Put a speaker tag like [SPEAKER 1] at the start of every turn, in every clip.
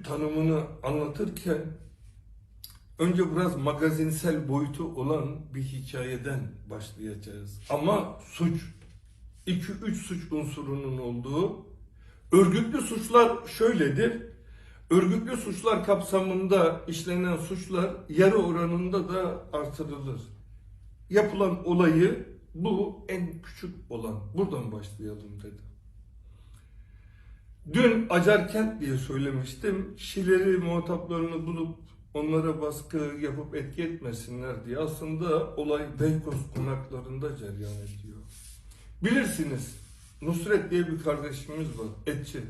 [SPEAKER 1] örgüt tanımını anlatırken önce biraz magazinsel boyutu olan bir hikayeden başlayacağız. Ama suç, 2-3 suç unsurunun olduğu örgütlü suçlar şöyledir. Örgütlü suçlar kapsamında işlenen suçlar yarı oranında da artırılır. Yapılan olayı bu en küçük olan. Buradan başlayalım dedim. Dün Acarkent diye söylemiştim. Şileri, muhataplarını bulup onlara baskı yapıp etki etmesinler diye. Aslında olay Beykoz konaklarında cereyan ediyor. Bilirsiniz Nusret diye bir kardeşimiz var. Etçi.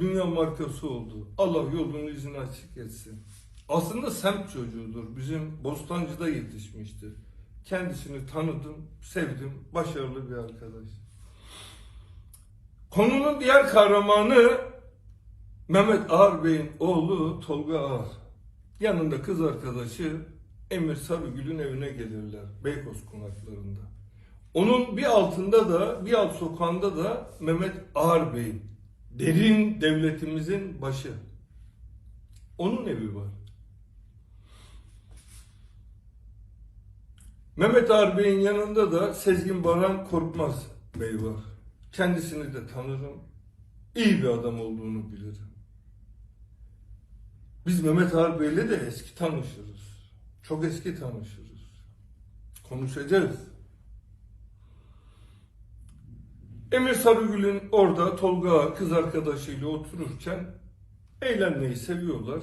[SPEAKER 1] Dünya markası oldu. Allah yolunu izini açık etsin. Aslında semt çocuğudur. Bizim Bostancı'da yetişmiştir. Kendisini tanıdım, sevdim. Başarılı bir arkadaş. Konunun diğer kahramanı Mehmet Ağar Bey'in oğlu Tolga Ağar. Yanında kız arkadaşı Emir Sarıgül'ün evine gelirler Beykoz konaklarında. Onun bir altında da bir alt sokağında da Mehmet Ağar Bey. Derin devletimizin başı. Onun evi var. Mehmet Ağar Bey'in yanında da Sezgin Baran Korkmaz Bey var. Kendisini de tanırım. İyi bir adam olduğunu bilirim. Biz Mehmet Ağar Bey'le de eski tanışırız. Çok eski tanışırız. Konuşacağız. Emir Sarıgül'ün orada Tolga kız arkadaşıyla otururken eğlenmeyi seviyorlar.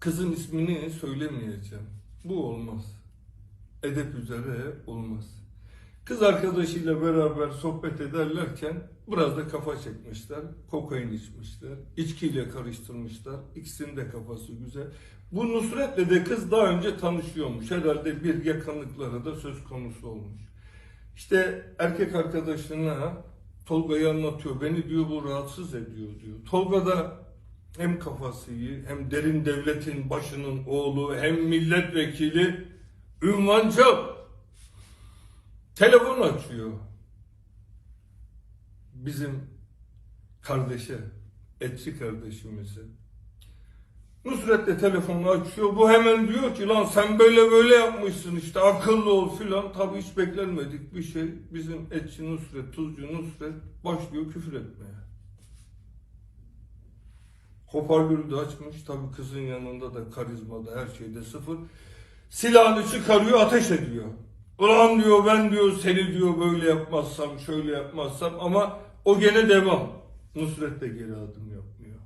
[SPEAKER 1] Kızın ismini söylemeyeceğim. Bu olmaz. Edep üzere olmaz. Kız arkadaşıyla beraber sohbet ederlerken biraz da kafa çekmişler. Kokain içmişler. içkiyle karıştırmışlar. İkisinin de kafası güzel. Bu Nusret'le de kız daha önce tanışıyormuş. Herhalde bir yakınlıkları da söz konusu olmuş. İşte erkek arkadaşına Tolga'yı anlatıyor. Beni diyor bu rahatsız ediyor diyor. Tolga da hem kafası iyi hem derin devletin başının oğlu hem milletvekili ünvancı. Telefon açıyor. Bizim kardeşe, etçi kardeşimize. Nusret de telefonu açıyor. Bu hemen diyor ki lan sen böyle böyle yapmışsın işte akıllı ol filan. Tabii hiç beklenmedik bir şey. Bizim etçi Nusret, tuzcu Nusret başlıyor küfür etmeye. Hoparlörü de açmış. Tabii kızın yanında da karizmada her şeyde sıfır. Silahını çıkarıyor ateş ediyor. Ulan diyor ben diyor seni diyor böyle yapmazsam şöyle yapmazsam ama o gene devam. Nusret de geri adım yapmıyor.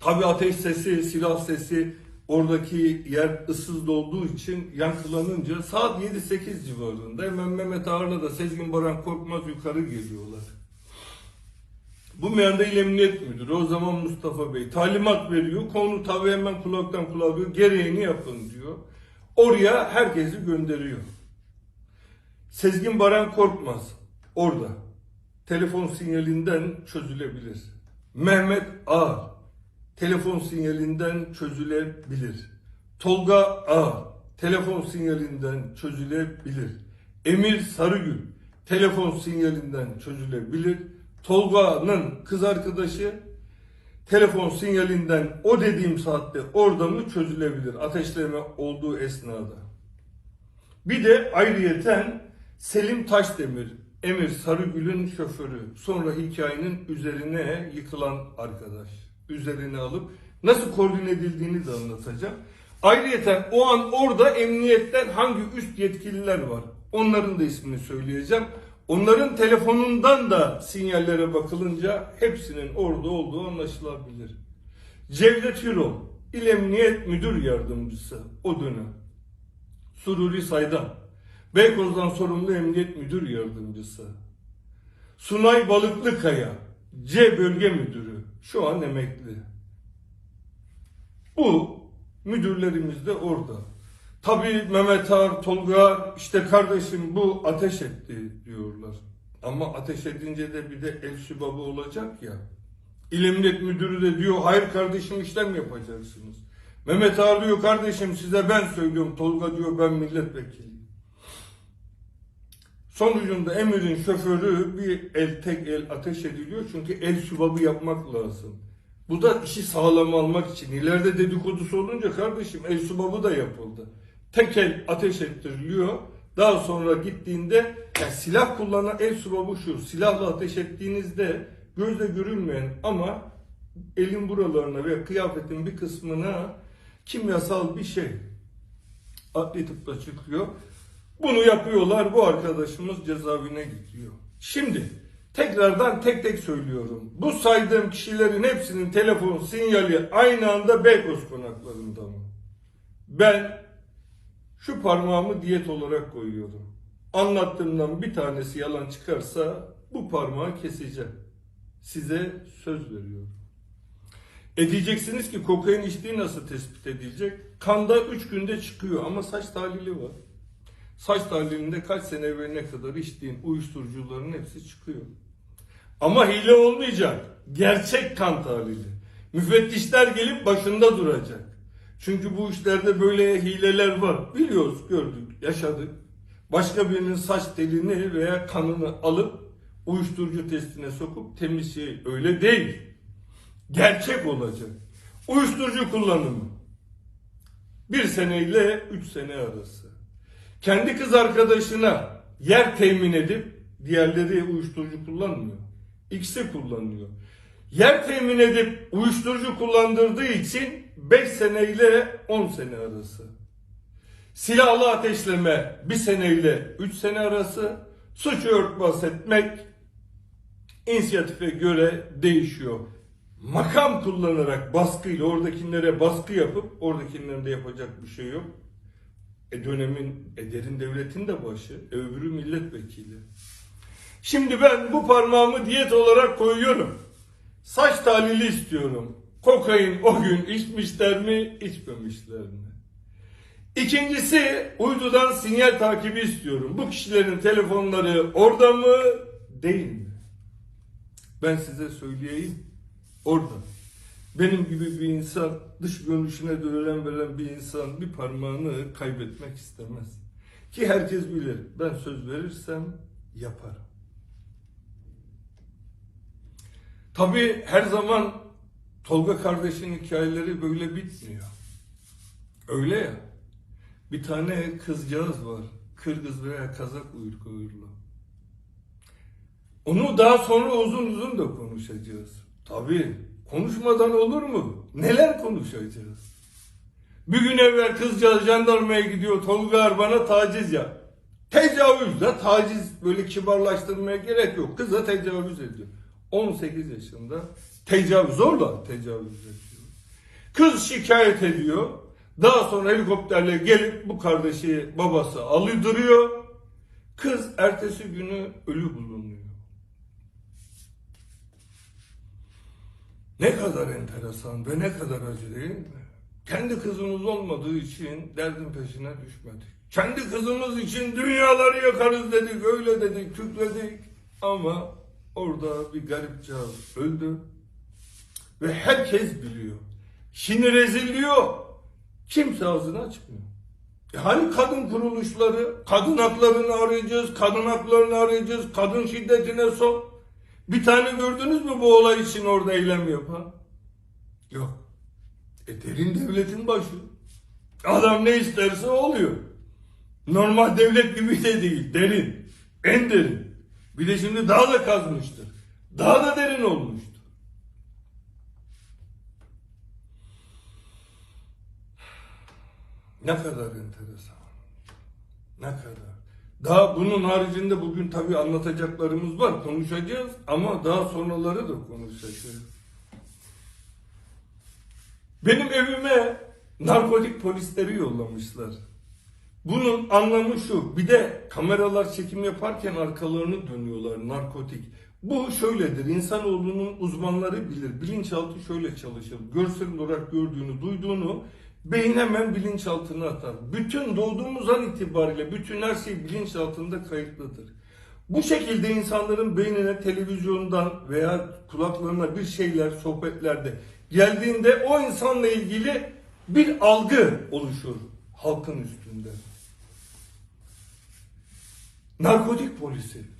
[SPEAKER 1] Tabi ateş sesi, silah sesi oradaki yer ıssız olduğu için yankılanınca saat 7-8 civarında hemen Mehmet Ağar'la da Sezgin Baran Korkmaz yukarı geliyorlar. Bu meyanda il emniyet müdürü o zaman Mustafa Bey talimat veriyor. Konu tabi hemen kulaktan kulağa diyor. Gereğini yapın diyor. Oraya herkesi gönderiyor. Sezgin Baran Korkmaz orada. Telefon sinyalinden çözülebilir. Mehmet Ağar telefon sinyalinden çözülebilir. Tolga A telefon sinyalinden çözülebilir. Emir Sarıgül telefon sinyalinden çözülebilir. Tolga'nın kız arkadaşı telefon sinyalinden o dediğim saatte orada mı çözülebilir ateşleme olduğu esnada. Bir de ayrıyeten Selim Taşdemir, Emir Sarıgül'ün şoförü. Sonra hikayenin üzerine yıkılan arkadaş. Üzerine alıp nasıl koordine edildiğini de anlatacağım. Ayrıyeten o an orada emniyetten hangi üst yetkililer var? Onların da ismini söyleyeceğim. Onların telefonundan da sinyallere bakılınca hepsinin orada olduğu anlaşılabilir. Cevdet Yurol, İl Emniyet Müdür Yardımcısı o dönem. Sururi Saydan, Beykoz'dan sorumlu Emniyet Müdür Yardımcısı. Sunay Balıklıkaya, C Bölge Müdürü, şu an emekli. Bu müdürlerimiz de orada. Tabii Mehmet Ağar, Tolga işte kardeşim bu ateş etti diyorlar. Ama ateş edince de bir de el sübabı olacak ya. İl Emniyet Müdürü de diyor hayır kardeşim işlem yapacaksınız. Mehmet Ağar diyor kardeşim size ben söylüyorum. Tolga diyor ben milletvekiliyim. Sonucunda emirin şoförü bir el tek el ateş ediliyor çünkü el sübabı yapmak lazım. Bu da işi sağlam almak için. İleride dedikodusu olunca kardeşim el sübabı da yapıldı. Tek el ateş ettiriliyor. Daha sonra gittiğinde yani silah kullanan el sübabı şu. Silahla ateş ettiğinizde gözle görülmeyen ama elin buralarına ve kıyafetin bir kısmına kimyasal bir şey adli tıpta çıkıyor. Bunu yapıyorlar. Bu arkadaşımız cezaevine gidiyor. Şimdi tekrardan tek tek söylüyorum. Bu saydığım kişilerin hepsinin telefon sinyali aynı anda Beykoz konaklarında mı? Ben şu parmağımı diyet olarak koyuyorum. Anlattığımdan bir tanesi yalan çıkarsa bu parmağı keseceğim. Size söz veriyorum. E diyeceksiniz ki kokain içtiği nasıl tespit edilecek? Kanda 3 günde çıkıyor ama saç tahlili var. Saç tahlilinde kaç sene evveline kadar içtiğin uyuşturucuların hepsi çıkıyor. Ama hile olmayacak. Gerçek kan tahlili. Müfettişler gelip başında duracak. Çünkü bu işlerde böyle hileler var. Biliyoruz, gördük, yaşadık. Başka birinin saç telini veya kanını alıp uyuşturucu testine sokup temiz şey öyle değil. Gerçek olacak. Uyuşturucu kullanımı. Bir sene ile üç sene arası. Kendi kız arkadaşına yer temin edip diğerleri uyuşturucu kullanmıyor. İkisi kullanıyor. Yer temin edip uyuşturucu kullandırdığı için 5 sene ile 10 sene arası. Silahlı ateşleme 1 sene ile 3 sene arası. Suçu örtbas etmek inisiyatife göre değişiyor. Makam kullanarak baskıyla oradakilere baskı yapıp oradakilerin de yapacak bir şey yok. E dönemin, e derin devletin de başı, e öbürü milletvekili. Şimdi ben bu parmağımı diyet olarak koyuyorum. Saç tahlili istiyorum. Kokain o gün içmişler mi, içmemişler mi? İkincisi uydudan sinyal takibi istiyorum. Bu kişilerin telefonları orada mı, değil mi? Ben size söyleyeyim. Orada. Benim gibi bir insan, dış görünüşüne de önem veren bir insan bir parmağını kaybetmek istemez. Ki herkes bilir. Ben söz verirsem yaparım. Tabii her zaman Tolga kardeşin hikayeleri böyle bitmiyor. Öyle ya. Bir tane kızcağız var. Kırgız veya Kazak uyruklu. Onu daha sonra uzun uzun da konuşacağız. Tabii. Konuşmadan olur mu? Neler konuşacağız? Bir gün evvel kızcağız jandarmaya gidiyor. Tolga bana taciz ya. Tecavüz de taciz böyle kibarlaştırmaya gerek yok. Kıza tecavüz ediyor. 18 yaşında tecavüz zorla tecavüz ediyor. Kız şikayet ediyor. Daha sonra helikopterle gelip bu kardeşi babası alındırıyor. Kız ertesi günü ölü bulunuyor. Ne kadar enteresan ve ne kadar acı değil mi? Kendi kızımız olmadığı için derdin peşine düşmedik. Kendi kızımız için dünyaları yakarız dedik, öyle dedik, tükledik. Ama orada bir garipcağız öldü. Ve herkes biliyor. Şimdi rezilliyor. Kimse ağzını açmıyor. E hani kadın kuruluşları, kadın haklarını arayacağız, kadın haklarını arayacağız, kadın şiddetine son. Bir tane gördünüz mü bu olay için orada eylem yapan? Yok. E derin devletin başı. Adam ne isterse oluyor. Normal devlet gibi de değil. Derin. En derin. Bir de şimdi daha da kazmıştır. Daha da derin olmuştur. Ne kadar enteresan. Ne kadar. Daha bunun haricinde bugün tabii anlatacaklarımız var, konuşacağız ama daha sonraları da konuşacağız. Benim evime narkotik polisleri yollamışlar. Bunun anlamı şu, bir de kameralar çekim yaparken arkalarını dönüyorlar, narkotik. Bu şöyledir, insanoğlunun uzmanları bilir, bilinçaltı şöyle çalışır. Görsel olarak gördüğünü, duyduğunu beyin hemen bilinçaltına atar. Bütün doğduğumuz an itibariyle bütün her şey bilinçaltında kayıtlıdır. Bu şekilde insanların beynine televizyondan veya kulaklarına bir şeyler sohbetlerde geldiğinde o insanla ilgili bir algı oluşur halkın üstünde. Narkotik polisi.